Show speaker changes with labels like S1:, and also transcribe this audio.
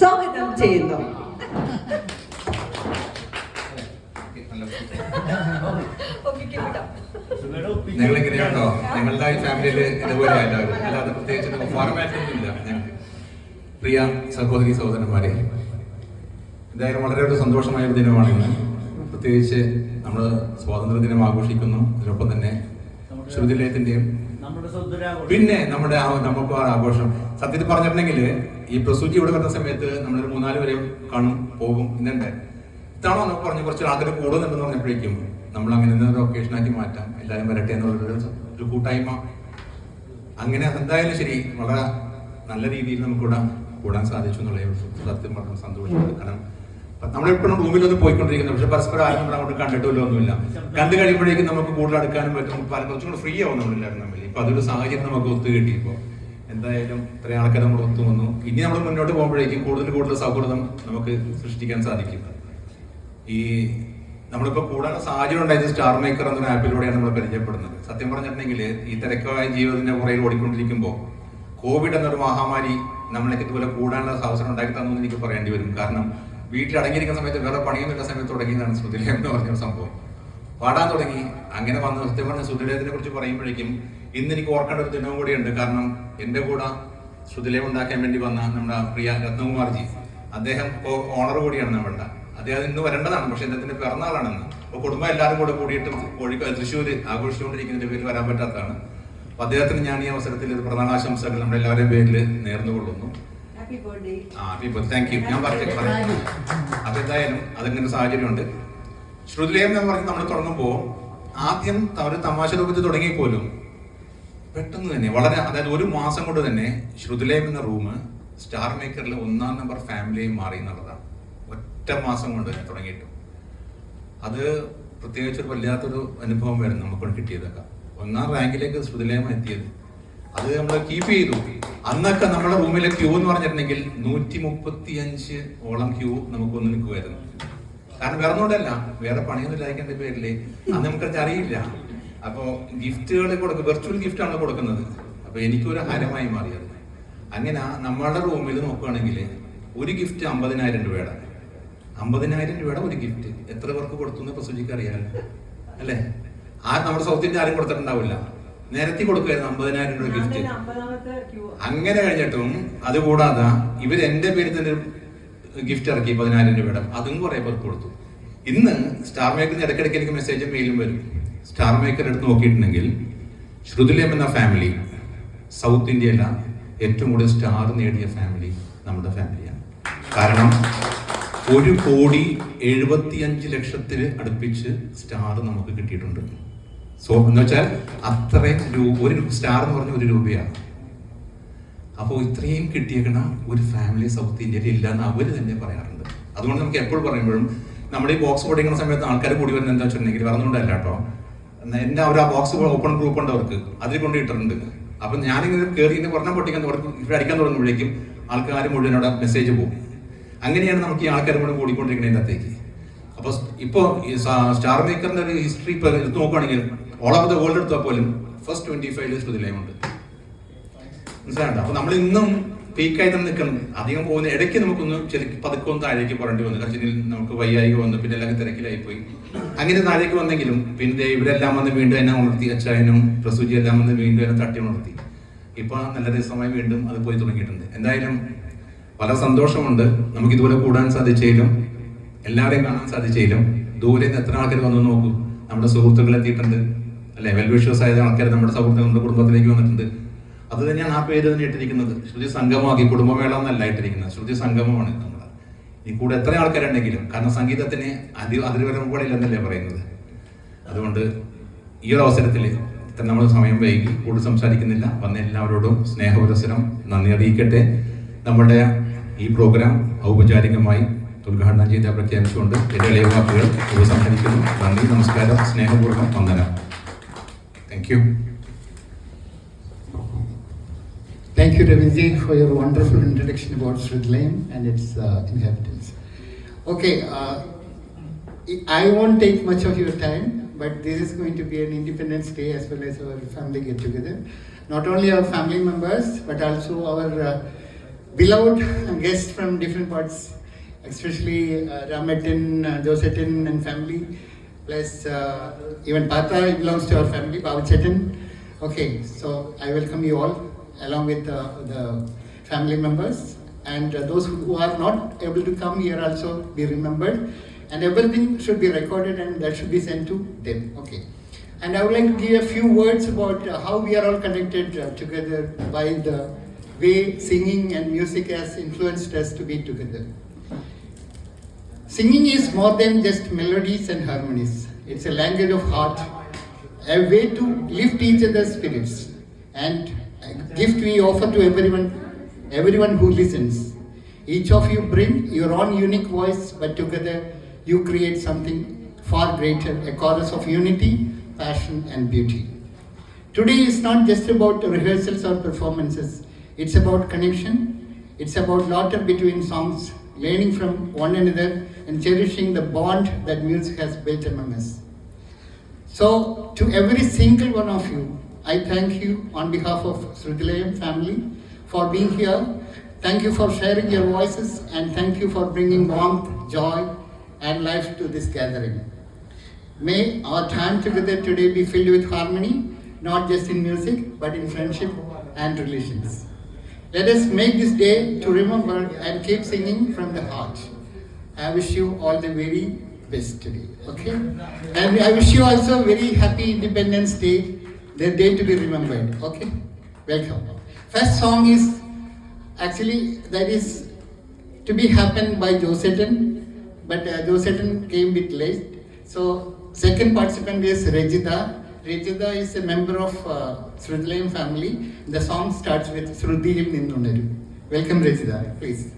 S1: സ്വാഗതം ചെയ്യുന്നു.
S2: നിങ്ങൾ എങ്ങനെയാണോ നിങ്ങളുടെ ഈ ഫാമിലിയിൽ ഇതുപോലെ എല്ലാവരും അല്ലാതെ പ്രത്യേകിച്ച് ഫോർമാറ്റൊന്നുമില്ല ഞങ്ങൾക്ക് പ്രിയ സഹോദരി സഹോദരന്മാരെ എന്തായാലും വളരെ ഒരു സന്തോഷമായ ഒരു ദിനമാണ് ഇന്ന്. പ്രത്യേകിച്ച് നമ്മൾ സ്വാതന്ത്ര്യ ദിനം ആഘോഷിക്കുന്നു. അതിനൊപ്പം തന്നെ
S3: സ്വന്തരാഘോഷം
S2: പിന്നെ നമ്മുടെ ആ നമുക്ക് ആഘോഷം. സത്യത്തിൽ പറഞ്ഞിട്ടുണ്ടെങ്കിൽ ഈ പ്രസൂചി ഇവിടെ വരുന്ന സമയത്ത് നമ്മളൊരു മൂന്നാൽ വരെ കാണും പോകും ഇന്നുണ്ട്. ഇത്തവണ നമുക്ക് പറഞ്ഞു കുറച്ച് ആൾക്കാർ കൂടുതലുണ്ടെന്ന് പറഞ്ഞപ്പോഴേക്കും നമ്മൾ അങ്ങനെ ഒരു ഒക്കേഷനാക്കി മാറ്റാം. എല്ലാവരും വരട്ടെ എന്നുള്ളൊരു ഒരു കൂട്ടായ്മ. അങ്ങനെ എന്തായാലും ശരി വളരെ നല്ല രീതിയിൽ നമുക്കിവിടെ കൂടാൻ സാധിച്ചു എന്നുള്ള സത്യം പറഞ്ഞ സന്തോഷം. കാരണം നമ്മളെപ്പോഴും റൂമിലൊന്നും പോയിക്കൊണ്ടിരിക്കുന്നത് പക്ഷെ പരസ്പരം ആരും നമ്മൾ അങ്ങോട്ട് കണ്ടിട്ടില്ല ഒന്നുമില്ല. കണ്ടു കഴിയുമ്പോഴേക്കും നമുക്ക് കൂടുതൽ അടുക്കാനും പറ്റും. പല കുറച്ചും കൂടെ ഫ്രീ ആവും നമ്മളെല്ലാവരും തമ്മിൽ ഇപ്പൊ അതൊരു സാഹചര്യം നമുക്ക് ഒത്തു കിട്ടി ഇപ്പോൾ എന്തായാലും ഇത്രയും ആൾക്കാർ നമ്മൾ ഒത്തു വന്നു. ഇനി നമ്മൾ മുന്നോട്ട് പോകുമ്പോഴേക്കും കൂടുതൽ കൂടുതൽ സൗഹൃദം നമുക്ക് സൃഷ്ടിക്കാൻ സാധിക്കും. ഈ നമ്മളിപ്പോ കൂടാനുള്ള സാഹചര്യം ഉണ്ടായത് സ്റ്റാർ മേക്കർ എന്ന ആപ്പിലൂടെയാണ് നമ്മൾ പരിചയപ്പെടുന്നത്. സത്യം പറഞ്ഞിട്ടുണ്ടെങ്കിൽ ഈ തിരക്കായ ജീവിതത്തിന്റെ പുറയിൽ ഓടിക്കൊണ്ടിരിക്കുമ്പോൾ കോവിഡ് എന്നൊരു മഹാമാരി നമ്മളൊക്കെ ഇതുപോലെ കൂടാനുള്ള അവസരം ഉണ്ടാക്കി തന്നു എന്ന് എനിക്ക് പറയേണ്ടി വരും. കാരണം വീട്ടിൽ അടങ്ങിയിരിക്കുന്ന സമയത്ത് വേറെ പണിയൊന്നുമില്ല സമയത്ത് തുടങ്ങിയതാണ് ശ്രുതിലയം എന്ന് പറഞ്ഞൊരു സംഭവം. പാടാൻ തുടങ്ങി. അങ്ങനെ വന്ന് സത്യം പറഞ്ഞ കുറിച്ച് പറയുമ്പോഴേക്കും ഇന്ന് എനിക്ക് ഓർക്കേണ്ട ഒരു ദിനവും കൂടിയുണ്ട് കാരണം എന്റെ കൂടെ ശ്രുതിലയം ഉണ്ടാക്കാൻ വേണ്ടി വന്ന നമ്മുടെ പ്രിയ രത്നകുമാർജി അദ്ദേഹം ഓണർ കൂടിയാണ് നമ്മളുടെ. അദ്ദേഹം ഇന്ന് വരേണ്ടതാണ്. പക്ഷെ അദ്ദേഹത്തിന്റെ പിറന്നാളാണെന്ന്. അപ്പൊ കുടുംബം എല്ലാവരും കൂടെ കൂടിയിട്ട് കോഴിക്കോട് തൃശ്ശൂർ ആഘോഷിച്ചുകൊണ്ടിരിക്കുന്നതിന്റെ പേരിൽ വരാൻ പറ്റാത്തതാണ്. അപ്പൊ അദ്ദേഹത്തിന് ഞാൻ ഈ അവസരത്തിൽ പ്രധാന ആശംസകൾ നമ്മുടെ എല്ലാവരുടെയും പേരിൽ നേർന്നുകൊള്ളുന്നു.
S1: ഹാപ്പി
S2: ഇപ്പോൾ താങ്ക് യു ഞാൻ പറഞ്ഞു അപ്പൊ എന്തായാലും അതിങ്ങനെ സാഹചര്യമുണ്ട്. ശ്രുതിലയം എന്ന് പറഞ്ഞ് നമ്മൾ തുടങ്ങുമ്പോൾ ആദ്യം അവർ തമാശ രൂപത്തിൽ തുടങ്ങി പോലും പെട്ടെന്ന് തന്നെ വളരെ അതായത് ഒരു മാസം കൊണ്ട് തന്നെ ശ്രുതിലേം എന്ന റൂം സ്റ്റാർ മേക്കറിൽ ഒന്നാം നമ്പർ ഫാമിലിയായി മാറി എന്നുള്ളതാണ്. ഒറ്റ മാസം കൊണ്ട് തന്നെ തുടങ്ങിയിട്ടു. അത് പ്രത്യേകിച്ച് ഒരു വല്ലാത്തൊരു അനുഭവം വരുന്നു നമുക്ക് കിട്ടിയതൊക്കെ. ഒന്നാം റാങ്കിലേക്ക് ശ്രുതിലയം എത്തിയത്. അത് നമ്മൾ കീപ്പ് ചെയ്തു. അന്നൊക്കെ നമ്മുടെ റൂമിലെ ക്യൂ എന്ന് പറഞ്ഞിട്ടുണ്ടെങ്കിൽ നൂറ്റി മുപ്പത്തി അഞ്ച് ഓളം ക്യൂ നമുക്ക് ഒന്ന് നിൽക്കുമായിരുന്നു. കാരണം വേറെ ഒന്നുകൊണ്ടല്ല വേറെ പണിയൊന്നും ഇല്ലാതിന്റെ പേരിൽ അന്ന് നമുക്കത് അറിയില്ല. അപ്പോ ഗിഫ്റ്റുകൾ കൊടുക്കും വെർച്വൽ ഗിഫ്റ്റ് ആണ് കൊടുക്കുന്നത്. അപ്പൊ എനിക്കൊരു ഹരമായി മാറിയത്. അങ്ങനെ നമ്മളുടെ റൂമിൽ നോക്കുകയാണെങ്കിൽ ഒരു ഗിഫ്റ്റ് അമ്പതിനായിരം രൂപയുടെ. അമ്പതിനായിരം രൂപയുടെ ഒരു ഗിഫ്റ്റ് എത്ര പേർക്ക് കൊടുത്തു എന്ന് അറിയാമല്ലോ അല്ലേ? ആ നമ്മുടെ സൗത്ത് ഇന്ത്യ ആരും കൊടുത്തിട്ടുണ്ടാവില്ല. നിരത്തി കൊടുക്കുമായിരുന്നു അമ്പതിനായിരം രൂപ ഗിഫ്റ്റ് അങ്ങനെ കഴിഞ്ഞിട്ടും അതുകൂടാതെ ഇവർ എന്റെ പേരിൽ തന്നെ ഗിഫ്റ്റ് ഇറക്കി പതിനായിരം രൂപയുടെ അതും കുറെ പേർക്ക് കൊടുത്തു. ഇന്ന് സ്റ്റാർ മേക്കറിന് ഇടയ്ക്കിടയ്ക്ക് എനിക്ക് മെസ്സേജും മെയിലും വരും. സ്റ്റാർ മേക്കർ എടുത്ത് നോക്കിയിട്ടുണ്ടെങ്കിൽ ശ്രുതിലേം എന്ന ഫാമിലി സൗത്ത് ഇന്ത്യയില ഏറ്റവും കൂടുതൽ സ്റ്റാർ നേടിയ ഫാമിലി നമ്മുടെ ഫാമിലിയാണ് കാരണം ഒരു കോടി എഴുപത്തിയഞ്ച് ലക്ഷത്തിൽ അടുപ്പിച്ച് സ്റ്റാർ നമുക്ക് കിട്ടിയിട്ടുണ്ട്. സോ എന്ന് വെച്ചാൽ അത്രയും രൂപ ഒരു സ്റ്റാർ എന്ന് പറഞ്ഞ ഒരു രൂപയാണ്. അപ്പോൾ ഇത്രയും കിട്ടിയേക്കണ ഒരു ഫാമിലി സൗത്ത് ഇന്ത്യയിൽ ഇല്ല എന്ന് അവർ തന്നെ പറയാറുണ്ട്. അതുകൊണ്ട് നമുക്ക് എപ്പോഴും പറയുമ്പോഴും നമ്മുടെ ഈ ബോക്സ് ഓടിക്കുന്ന സമയത്ത് ആൾക്കാർ കൂടി വരുന്നത് എന്താ വെച്ചിട്ടുണ്ടെങ്കിൽ പറഞ്ഞുകൊണ്ടല്ല കേട്ടോ. എന്റെ അവർ ആ ബോക്സ് ഓപ്പൺ ഗ്രൂപ്പ് ഉണ്ട് അവർക്ക്. അതിൽ കൊണ്ട് ഇട്ടിട്ടുണ്ട്. അപ്പൊ ഞാനിങ്ങനെ കയറി ഇങ്ങനെ പറഞ്ഞ പൊട്ടിക്കാൻ തുടങ്ങും. ഇവിടെ അടിക്കാൻ തുടങ്ങുമ്പോഴേക്കും ആൾക്കാർ മുഴുവൻ അവിടെ മെസ്സേജ് പോകും. അങ്ങനെയാണ് നമുക്ക് ഈ ആൾക്കാർ മുഴുവൻ കൂടിക്കൊണ്ടിരിക്കുന്നതിന്റെ അകത്തേക്ക് അപ്പൊ ഇപ്പോ ഈ സ്റ്റാർ മേക്കറിന്റെ ഒരു ഹിസ്റ്ററി ഇപ്പൊ എടുത്ത് നോക്കുകയാണെങ്കിൽ ദ വേൾഡ് എടുത്താൽ പോലും ഫസ്റ്റ് ട്വന്റി ഫൈവ് ഉണ്ട്. മനസ്സിലായോ? അപ്പൊ നമ്മൾ ഇന്നും പീക്കായി തന്നെ നിൽക്കണം. അധികം പോകുന്ന ഇടയ്ക്ക് നമുക്കൊന്ന് ചെറുക്കി പതുക്കെ ഒന്ന് താഴേക്ക് പോരേണ്ടി വന്നു. കച്ചിനിൽ നമുക്ക് വയ്യായിക വന്നു പിന്നെ എല്ലാം തിരക്കിലായി പോയി അങ്ങനെ താഴേക്ക് വന്നെങ്കിലും പിന്നെ ഇവരെല്ലാം വന്ന് വീണ്ടും എന്നെ ഉണർത്തി. അച്ചായനും പ്രസൂജി എല്ലാം വന്ന് വീണ്ടും എന്നെ തട്ടി ഉണർത്തി. ഇപ്പൊ നല്ല രസമായി വീണ്ടും അത് പോയി തുടങ്ങിയിട്ടുണ്ട്. എന്തായാലും വളരെ സന്തോഷമുണ്ട്. നമുക്ക് ഇതുപോലെ കൂടാൻ സാധിച്ചതിലും എല്ലാവരെയും കാണാൻ സാധിച്ചതിലും ദൂരെ നിന്ന് എത്ര ആൾക്കാർ വന്നു നോക്കൂ. നമ്മുടെ സുഹൃത്തുക്കൾ എത്തിയിട്ടുണ്ട്. അല്ലെ? വെൽ വിഷ്വസ് ആയ ആൾക്കാർ നമ്മുടെ സൗഹൃദം നമ്മുടെ കുടുംബത്തിലേക്ക് വന്നിട്ടുണ്ട്. അത് തന്നെയാണ് ആ പേര് തന്നെ ഇട്ടിരിക്കുന്നത്. ശ്രുതി സംഗമമാക്കി കുടുംബമേള എന്നല്ല ഇട്ടിരിക്കുന്നത്. ശ്രുതി സംഗമമാണ് നമ്മൾ ഈ കൂടെ എത്ര ആൾക്കാരുണ്ടെങ്കിലും കാരണം സംഗീതത്തിന് അതി അതിർവരമ്പുകളില്ലെന്നല്ലേ പറയുന്നത്. അതുകൊണ്ട് ഈ ഒരു അവസരത്തിൽ നമ്മൾ സമയം വൈകി കൂടുതൽ സംസാരിക്കുന്നില്ല. വന്ന എല്ലാവരോടും സ്നേഹപുരസരം നന്ദി അറിയിക്കട്ടെ. നമ്മുടെ ഈ പ്രോഗ്രാം ഔപചാരികമായി ഉദ്ഘാടനം ചെയ്ത പ്രഖ്യാപിച്ചുകൊണ്ട് ഇളയ വാക്കുകൾ ഉപസംഹരിക്കുന്നു. നന്ദി നമസ്കാരം സ്നേഹപൂർവം വന്ദനം. Thank you.
S4: Thank you, Ravinji, for your wonderful introduction about Sri and its uh, inhabitants. Okay, uh, I won't take much of your time, but this is going to be an Independence Day as well as our family get together. Not only our family members, but also our uh, beloved guests from different parts, especially uh, Rametin, uh, Josetin, and family plus uh, even Pata belongs to our family, Babachetin. Okay, so I welcome you all along with uh, the family members and uh, those who are not able to come here also be remembered and everything should be recorded and that should be sent to them. Okay. And I would like to give a few words about uh, how we are all connected uh, together by the way singing and music has influenced us to be together. Singing is more than just melodies and harmonies. It's a language of heart, a way to lift each other's spirits, and a gift we offer to everyone, everyone who listens. Each of you bring your own unique voice, but together you create something far greater, a chorus of unity, passion, and beauty. Today is not just about rehearsals or performances. It's about connection. It's about laughter between songs, learning from one another, and cherishing the bond that music has built among us. So, to every single one of you, I thank you on behalf of Srudilayam family for being here. Thank you for sharing your voices and thank you for bringing warmth, joy, and life to this gathering. May our time together today be filled with harmony, not just in music, but in friendship and relations. Let us make this day to remember and keep singing from the heart. I wish you all the very best today. Okay? And I wish you also very happy Independence Day, the day to be remembered. Okay? Welcome. First song is actually that is to be happened by Joseton, but uh, Joseton came bit late. So second participant is Regida. Regida is a member of uh, Srudilayam family. The song starts with Srudiyil Ninnunaru. Welcome Regida, please.